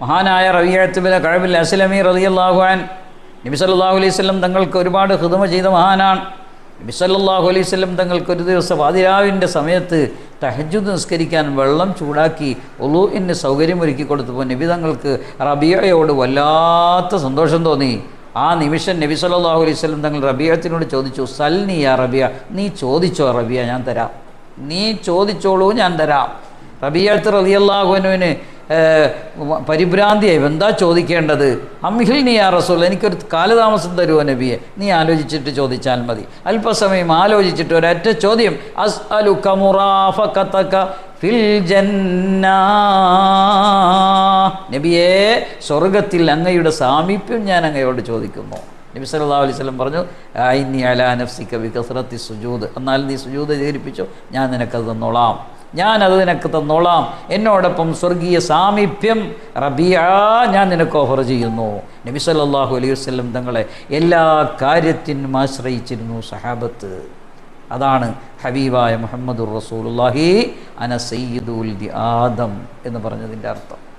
മഹാനായ റവിയഴത്തുബിലെ കഴബിൽ അസ്ലമി റളിയല്ലാഹുഅൻ നബി സല്ലല്ലാഹു അലൈഹി വസല്ലം തങ്ങൾക്ക് ഒരുപാട് ഹൃദമ ചെയ്ത മഹാനാണ്. നബി സല്ലല്ലാഹു അലൈഹി വസല്ലം തങ്ങൾക്ക് ഒരു ദിവസം അതിരാവിന്റെ സമയത്ത് തഹജുദ് നിസ്കരിക്കാൻ വെള്ളം ചൂടാക്കി ഒലൂഇന് സൗകര്യമൊരുക്കി കൊടുത്തപ്പോൾ നബി തങ്ങൾക്ക് റബിയയോട് വല്ലാത്ത സന്തോഷം തോന്നി. ആ നിമിഷം നബി സല്ലാഹു അലൈഹി വസല്ലം തങ്ങൾ റബിയത്തിനോട് ചോദിച്ചു സൽനി യാ റബിയ നീ ചോദിച്ചോ റബിയ ഞാൻ തരാം. നീ ചോദിച്ചോളൂ ഞാൻ തരാം. റബിയത്ത് റളിയല്ലാഹുവിനുവിന് പരിഭ്രാന്തിയായി. എന്താ ചോദിക്കേണ്ടത്? അംഹിൽ നീ ആ റസൂൽ എനിക്കൊരു കാലതാമസം തരുമോ നബിയെ? നീ ആലോചിച്ചിട്ട് ചോദിച്ചാൽ മതി. അല്പസമയം ആലോചിച്ചിട്ട് ഒരൊറ്റ ചോദ്യം. അസ് അലു ഫിൽ ജന്ന. നബിയെ സ്വർഗത്തിൽ അങ്ങയുടെ സാമീപ്യം ഞാൻ അങ്ങയോട് ചോദിക്കുമോ നബി സല്ലാ അലൈഹി വസല്ലം പറഞ്ഞു നീ അലാ നഫ്സിക്ക വികസ്രത്തി സുജൂദ്. എന്നാൽ നീ സുജൂദ് ചെയ്തിരിപ്പിച്ചോ ഞാൻ നിനക്കത് തന്നോളാം. ഞാനത് നിനക്ക് തന്നോളാം. എന്നോടൊപ്പം സ്വർഗീയ സാമീപ്യം റബിയ ഞാൻ നിനക്ക് ഓഫർ ചെയ്യുന്നു. നബി സല്ലാഹു അലൈഹി വസ്ലം തങ്ങളെ എല്ലാ കാര്യത്തിനും ആശ്രയിച്ചിരുന്നു സഹാബത്ത്. അതാണ് ഹബീബായ മുഹമ്മദുർ റസൂലുള്ളാഹി അന സയ്യിദുൽ ആദം എന്ന് പറഞ്ഞതിന്റെ അർത്ഥം.